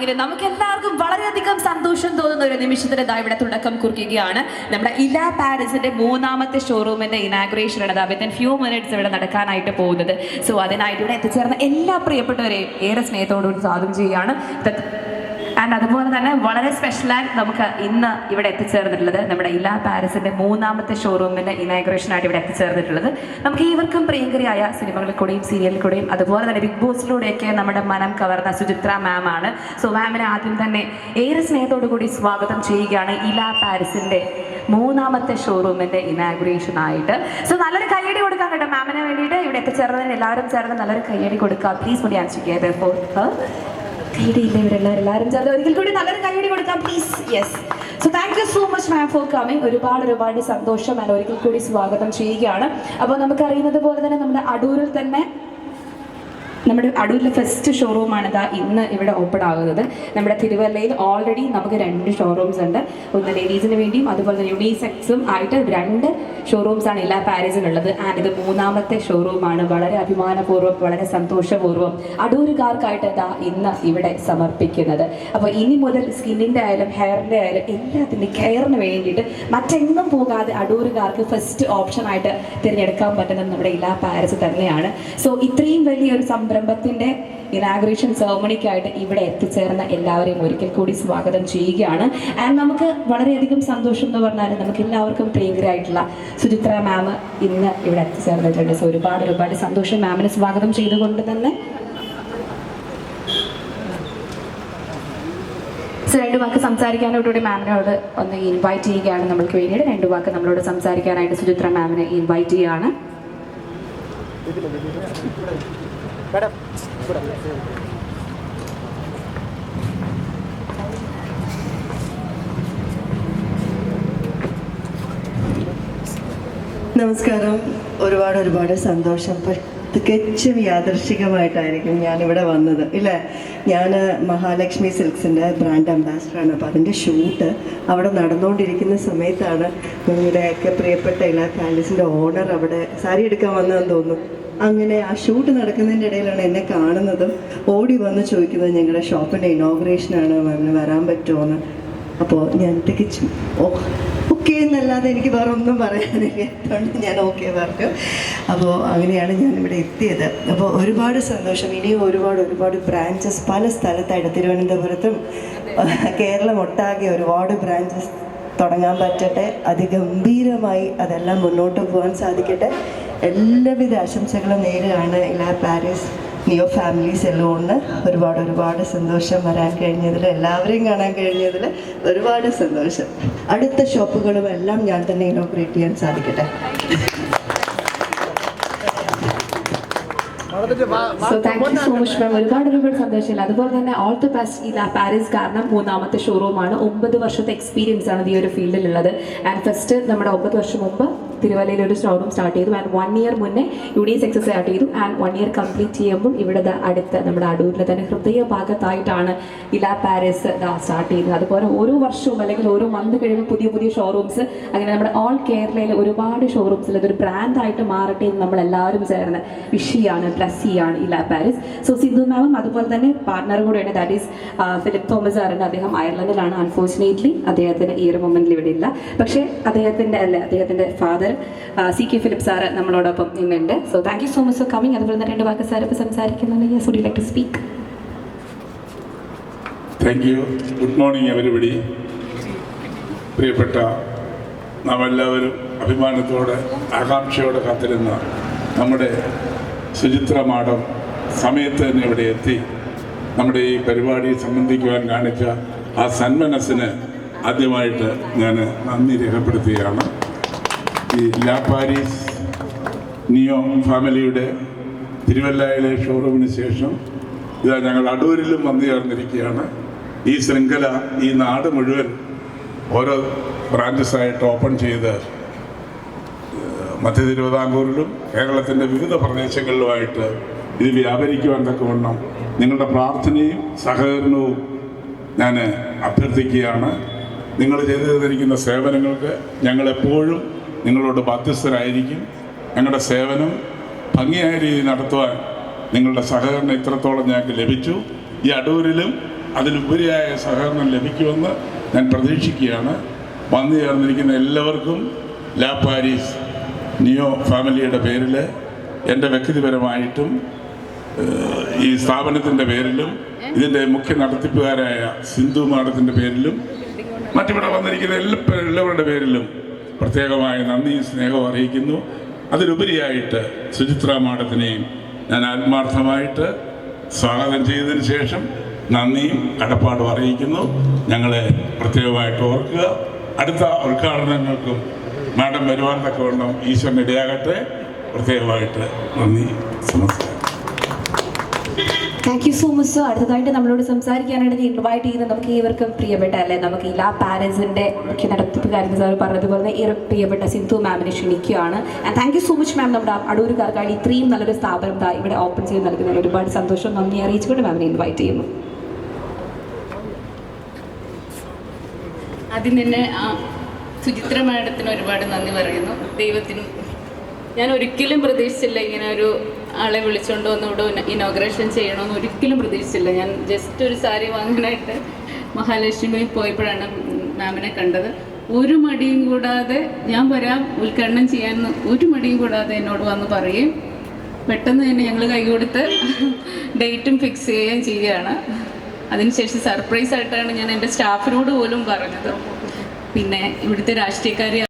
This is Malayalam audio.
അങ്ങനെ നമുക്ക് എല്ലാവർക്കും വളരെയധികം സന്തോഷം തോന്നുന്ന ഒരു നിമിഷത്തിന് ഇതാ ഇവിടെ തുടക്കം കുറിക്കുകയാണ്. നമ്മുടെ ഇല പാരീസിന്റെ മൂന്നാമത്തെ ഷോറൂമിന്റെ ഇനാഗ്രേഷൻ ആണ് വിത്തിൻ ഫ്യൂ മിനിറ്റ്സ് ഇവിടെ നടക്കാനായിട്ട് പോകുന്നത്. സോ അതിനായിട്ട് ഇവിടെ എത്തിച്ചേർന്ന എല്ലാ പ്രിയപ്പെട്ടവരെയും ഏറെ സ്നേഹത്തോടുകൂടി സ്വാഗതം ചെയ്യുകയാണ്. ആൻഡ് അതുപോലെ തന്നെ വളരെ സ്പെഷ്യലായി നമുക്ക് ഇന്ന് ഇവിടെ എത്തിച്ചേർന്നിട്ടുള്ളത് നമ്മുടെ ഇലാ പാരീസിന്റെ മൂന്നാമത്തെ ഷോറൂമിന്റെ ഇനാഗ്രേഷനായിട്ട് ഇവിടെ എത്തിച്ചേർന്നിട്ടുള്ളത്. നമുക്ക് ഏവർക്കും പ്രിയങ്കരിയായ സിനിമകളിൽ കൂടെയും സീരിയലിൽ കൂടെയും അതുപോലെ തന്നെ ബിഗ് ബോസിലൂടെയൊക്കെ നമ്മുടെ മനം കവർന്ന സുചിത്ര മാം ആണ്. സോ മാമിനെ ആദ്യം തന്നെ ഏറെ സ്നേഹത്തോടു കൂടി സ്വാഗതം ചെയ്യുകയാണ് ഇലാ പാരീസിന്റെ മൂന്നാമത്തെ ഷോറൂമിന്റെ ഇനാഗ്രേഷൻ ആയിട്ട്. സോ നല്ലൊരു കയ്യടി കൊടുക്കാൻ കേട്ടോ മാമിന് വേണ്ടിയിട്ട്. ഇവിടെ എത്തിച്ചേർന്നതിന് എല്ലാവരും ചേർന്ന് നല്ലൊരു കയ്യടി കൊടുക്കുക. പ്ലീസ് മുടി ഫോർ കൂടി കൊടുക്കാം please yes so so much ma'am for ഒരുപാട് ഒരുപാട് സന്തോഷം. ഞാൻ ഒരിക്കൽ കൂടി സ്വാഗതം ചെയ്യുകയാണ്. അപ്പോൾ നമുക്കറിയുന്നത് പോലെ തന്നെ നമ്മുടെ അടൂരിൽ തന്നെ നമ്മുടെ അടൂരിലെ ഫസ്റ്റ് ഷോറൂമാണ് ഇതാ ഇന്ന് ഇവിടെ ഓപ്പൺ ആകുന്നത്. നമ്മുടെ തിരുവല്ലയിൽ ഓൾറെഡി നമുക്ക് രണ്ട് ഷോറൂംസ് ഉണ്ട്. ഒന്ന് ലേഡീസിന് വേണ്ടിയും അതുപോലെ തന്നെ യൂണിസെക്സും ആയിട്ട് രണ്ട് ഷോറൂംസ് ആണ് എല്ലാ പാരീസിനുള്ളത്. ആൻഡ് ഇത് മൂന്നാമത്തെ ഷോറൂമാണ് വളരെ അഭിമാനപൂർവം വളരെ സന്തോഷപൂർവം അടൂരുകാർക്കായിട്ട് ഇതാ ഇന്ന് ഇവിടെ സമർപ്പിക്കുന്നത്. അപ്പോൾ ഇനി മുതൽ സ്കിന്നിന്റെ ആയാലും ഹെയറിന്റെ ആയാലും എല്ലാത്തിന്റെ കെയറിന് വേണ്ടിയിട്ട് മറ്റെങ്ങും പോകാതെ അടൂരുകാർക്ക് ഫസ്റ്റ് ഓപ്ഷനായിട്ട് തിരഞ്ഞെടുക്കാൻ പറ്റുന്നത് നമ്മുടെ എല്ലാ പാരീസ് തന്നെയാണ്. സോ ഇത്രയും വലിയൊരു സംരംഭത്തിന്റെ ഇനാഗ്രേഷൻ സെറമണിക്കായിട്ട് ഇവിടെ എത്തിച്ചേർന്ന എല്ലാവരെയും ഒരിക്കൽ കൂടി സ്വാഗതം ചെയ്യുകയാണ്. ആൻഡ് നമുക്ക് വളരെയധികം സന്തോഷം എന്ന് പറഞ്ഞാൽ നമുക്ക് എല്ലാവർക്കും പ്രിയങ്കരായിട്ടുള്ള സുചിത്ര മാം ഇന്ന് ഇവിടെ എത്തിച്ചേർന്നിട്ടുണ്ട്. സോ ഒരുപാട് ഒരുപാട് സന്തോഷം മാമിന് സ്വാഗതം ചെയ്തുകൊണ്ട് തന്നെ. രണ്ട് വാക്ക് സംസാരിക്കാനോടുകൂടി മാമിനോട് ഒന്ന് ഇൻവൈറ്റ് ചെയ്യുകയാണ് നമ്മൾക്ക് വേണ്ടിയിട്ട്. രണ്ട് വാക്ക് നമ്മളോട് സംസാരിക്കാനായിട്ട് സുചിത്ര മാമിനെ ഇൻവൈറ്റ് ചെയ്യുകയാണ് നമസ്കാരം. ഒരുപാട് ഒരുപാട് സന്തോഷം. തികച്ചും യാദർശികമായിട്ടായിരിക്കും ഞാനിവിടെ വന്നത് ഇല്ലേ? ഞാൻ മഹാലക്ഷ്മി സിൽക്സിന്റെ ബ്രാൻഡ് അംബാസിഡറാണ്. അപ്പോൾ അതിന്റെ ഷൂട്ട് അവിടെ നടന്നുകൊണ്ടിരിക്കുന്ന സമയത്താണ് നിങ്ങളുടെയൊക്കെ പ്രിയപ്പെട്ട ഇല പാലസിന്റെ ഓണർ അവിടെ സാരി എടുക്കാൻ വന്നതെന്ന് തോന്നുന്നു. അങ്ങനെ ആ ഷൂട്ട് നടക്കുന്നതിന്റെ ഇടയിലാണ് എന്നെ കാണുന്നതും. ഓടി വന്ന് ചോദിക്കുന്നത് ഞങ്ങളുടെ ഷോപ്പിന്റെ ഇനോഗ്രേഷനാണ് മാമിന് വരാൻ പറ്റുമോ അപ്പോൾ ഞാൻ തികച്ചും ഓ ഓക്കെ എന്നല്ലാതെ എനിക്ക് വേറെ ഒന്നും പറയാനില്ല. ഞാൻ ഓക്കെ പറഞ്ഞു. അപ്പോൾ അങ്ങനെയാണ് ഞാൻ ഇവിടെ എത്തിയത്. അപ്പോൾ ഒരുപാട് സന്തോഷം. ഇനിയും ഒരുപാട് ഒരുപാട് ബ്രാഞ്ചസ് പല സ്ഥലത്തായിട്ട് തിരുവനന്തപുരത്തും കേരളം ഒട്ടാകെ ഒരുപാട് ബ്രാഞ്ചസ് തുടങ്ങാൻ പറ്റട്ടെ. അതിഗംഭീരമായി അതെല്ലാം മുന്നോട്ട് പോകാൻ സാധിക്കട്ടെ. എല്ലാവിധ ആശംസകളും നേരുകയാണ് എല്ലാ പാരീസ് നിയോ എല്ലാം ഉണ്ട് ഒരുപാട് ഒരുപാട് സന്തോഷം വരാൻ കഴിഞ്ഞതിൽ എല്ലാവരെയും കാണാൻ കഴിഞ്ഞതിൽ ഒരുപാട് സന്തോഷം. അടുത്ത ഷോപ്പുകളും എല്ലാം ഞാൻ തന്നെ ഇനോഗ്രേറ്റ് ചെയ്യാൻ സാധിക്കട്ടെ. So thank you so much ma'am ഒരുപാട് ഒരുപാട് സന്തോഷമില്ല. അതുപോലെ തന്നെ ഓൾ ദി ബെസ്റ്റ് ഈ പാരീസ് കാരണം മൂന്നാമത്തെ ഷോറൂമാണ് ഒമ്പത് വർഷത്തെ എക്സ്പീരിയൻസ് ആണ് ഈ ഒരു ഫീൽഡിലുള്ളത്. ആൻഡ് ഫസ്റ്റ് നമ്മുടെ ഒമ്പത് വർഷം മുമ്പ് തിരുവല്ലയിൽ ഒരു ഷോറൂം സ്റ്റാർട്ട് ചെയ്തു. ആൻഡ് വൺ ഇയർ മുന്നേ യുണീസ് എക്സസ് സ്റ്റാർട്ട് ചെയ്തു. ആൻഡ് വൺ ഇയർ കംപ്ലീറ്റ് ചെയ്യുമ്പോൾ ഇവിടെ അടുത്ത നമ്മുടെ അടൂരിലെ തന്നെ ഹൃദയ ഭാഗത്തായിട്ടാണ് ഇലാ പാരീസ് സ്റ്റാർട്ട് ചെയ്യുന്നത്. അതുപോലെ ഓരോ വർഷവും അല്ലെങ്കിൽ ഓരോ മന്ത് കഴിയുമ്പോൾ പുതിയ പുതിയ ഷോറൂംസ് അങ്ങനെ നമ്മുടെ ഓൾ കേരളയിൽ ഒരുപാട് ഷോറൂംസിൽ ഇതൊരു ബ്രാൻഡായിട്ട് മാറട്ടെ എന്ന് നമ്മൾ എല്ലാവരും ചേർന്ന് വിഷ് ഈ ഇലാ പാരീസ് സോ സിന്ധു മാമും അതുപോലെ തന്നെ പാർട്ണർ കൂടെയാണ്. ദാറ്റ് ഈസ് ഫിലിപ്പ് തോമസ് സാറിന്റെ അദ്ദേഹം അയർലൻഡിലാണ്. അൺഫോർച്ചുനേറ്റ്ലി അദ്ദേഹത്തിന് ഈ ഒരു മൊമെന്റിൽ ഇവിടെ ഇല്ല. പക്ഷേ അദ്ദേഹത്തിന്റെ അല്ല അദ്ദേഹത്തിന്റെ father C K Philip sir നമ്മളോടൊപ്പം ഇന്നുണ്ട് so thank you so much for coming അതുപോലെ തന്നെ രണ്ട് വാക്ക് സാർ ഇപ്പോൾ സംസാരിക്കുന്നുണ്ട്. Yes would like to speak thank you good morning everybody പ്രിയപ്പെട്ട നാം എല്ലാവരും അഭിമാനത്തോടെ ആകാംക്ഷയോടെ കാത്തിരുന്ന നമ്മുടെ സുചിത്ര മാഡം സമയത്ത് തന്നെ ഇവിടെ എത്തി. നമ്മുടെ ഈ പരിപാടി സംബന്ധിക്കുവാൻ കാണിച്ച ആ സന്മനസ്സിന് ആദ്യമായിട്ട് ഞാൻ നന്ദി രേഖപ്പെടുത്തുകയാണ്. ഈ ലാ പാരീസ് നിയോ ഫാമിലിയുടെ തിരുവല്ലയിലെ ഷോറൂമിന് ശേഷം ഇതാ ഞങ്ങൾ അടൂരിലും വന്നു ചേർന്നിരിക്കുകയാണ്. ഈ ശൃംഖല ഈ നാട് മുഴുവൻ ഓരോ ബ്രാഞ്ചസായിട്ട് ഓപ്പൺ ചെയ്ത് മധ്യ തിരുവിതാംകൂറിലും കേരളത്തിന്റെ വിവിധ പ്രദേശങ്ങളിലുമായിട്ട് ഇത് വ്യാപരിക്കുവാൻ തക്കവണ്ണം നിങ്ങളുടെ പ്രാർത്ഥനയും സഹകരണവും ഞാൻ അഭ്യർത്ഥിക്കുകയാണ്. നിങ്ങൾ ചെയ്തു തന്നിരിക്കുന്ന സേവനങ്ങൾക്ക് ഞങ്ങളെപ്പോഴും നിങ്ങളോട് ബാധ്യസ്ഥരായിരിക്കും. ഞങ്ങളുടെ സേവനം ഭംഗിയായ രീതിയിൽ നടത്തുവാൻ നിങ്ങളുടെ സഹകരണം ഇത്രത്തോളം ഞങ്ങൾക്ക് ലഭിച്ചു. ഈ അടൂരിലും അതിലുപരിയായ സഹകരണം ലഭിക്കുമെന്ന് ഞാൻ പ്രതീക്ഷിക്കുകയാണ്. വന്നു ചേർന്നിരിക്കുന്ന എല്ലാവർക്കും ലാ പാരീസ്. നിയോ ഫാമിലിയുടെ പേരിൽ എന്റെ വ്യക്തിപരമായിട്ടും ഈ സ്ഥാപനത്തിന്റെ പേരിലും ഇതിന്റെ മുഖ്യ നടത്തിപ്പുകാരായ സിന്ധു മാഡത്തിന്റെ പേരിലും മറ്റിവിടെ വന്നിരിക്കുന്ന എല്ലാ എല്ലാവരുടെ പേരിലും പ്രത്യേകമായ നന്ദിയും സ്നേഹവും അറിയിക്കുന്നു. അതിലുപരിയായിട്ട് സുചിത്ര മാഡത്തിനെയും ഞാൻ ആത്മാർത്ഥമായിട്ട് സ്വാഗതം ചെയ്തതിന് ശേഷം നന്ദിയും കടപ്പാടും അറിയിക്കുന്നു. ഞങ്ങളെ പ്രത്യേകമായിട്ട് ഓർക്കുക. അടുത്ത ഉദ്ഘാടനങ്ങൾക്കും മാഡം വരുവാൻ തക്കവണ്ണം ഈശ്വരൻ ഇടയാകട്ടെ. പ്രത്യേകമായിട്ട് നന്ദി നമസ്കാരം. Thank you so much so അടുത്തതായിട്ട് നമ്മളോട് സംസാരിക്കാനായിട്ട് ഇൻവൈറ്റ് ചെയ്യുന്ന നമുക്ക് ഏവർക്കും പ്രിയപ്പെട്ട അല്ലെ നമുക്ക് ലാ പാരൻസിന്റെ മുഖ്യ നടത്തിപ്പുകാരൻ സാർ പറഞ്ഞതുപോലെ ഏറെ പ്രിയപ്പെട്ട സിന്ധു മാമിനെ ക്ഷണിക്കുകയാണ്. And thank you so much ma'am നമ്മുടെ അടൂരുകാർക്കായി ഇത്രയും നല്ലൊരു സ്ഥാപനം ഇവിടെ ഓപ്പൺ ചെയ്ത് നൽകുന്നതിൽ ഒരുപാട് സന്തോഷം. നന്ദി അറിയിച്ചുകൊണ്ട് മാമിനെ ഇൻവൈറ്റ് ചെയ്യുന്നു. അതിന് തന്നെ ആ സുചിത്ര മാഡത്തിന് ഒരുപാട് നന്ദി പറയുന്നു. ദൈവത്തിനും ഞാൻ ഒരിക്കലും പ്രതീക്ഷിച്ചില്ല ഇങ്ങനെ ഒരു ആളെ വിളിച്ചുകൊണ്ട് വന്ന് ഇവിടെ ഇനോഗ്രേഷൻ ചെയ്യണമെന്ന് ഒരിക്കലും പ്രതീക്ഷിച്ചില്ല. ഞാൻ ജസ്റ്റ് ഒരു സാരി വാങ്ങാനായിട്ട് മഹാലക്ഷ്മി പോയപ്പോഴാണ് മാമിനെ കണ്ടത്. ഒരു മടിയും കൂടാതെ ഞാൻ വരാം ഉദ്ഘാടനം ചെയ്യാൻ ഒരു മടിയും കൂടാതെ എന്നോട് വന്ന് പറയും. പെട്ടെന്ന് തന്നെ ഞങ്ങൾ കൈ കൊടുത്ത് ഡേറ്റും ഫിക്സ് ചെയ്യുകയും ചെയ്യുകയാണ്. അതിനുശേഷം സർപ്രൈസ് ആയിട്ടാണ് ഞാൻ എന്റെ സ്റ്റാഫിനോട് പോലും പറഞ്ഞത്. പിന്നെ ഇവിടുത്തെ രാഷ്ട്രീയക്കാരെ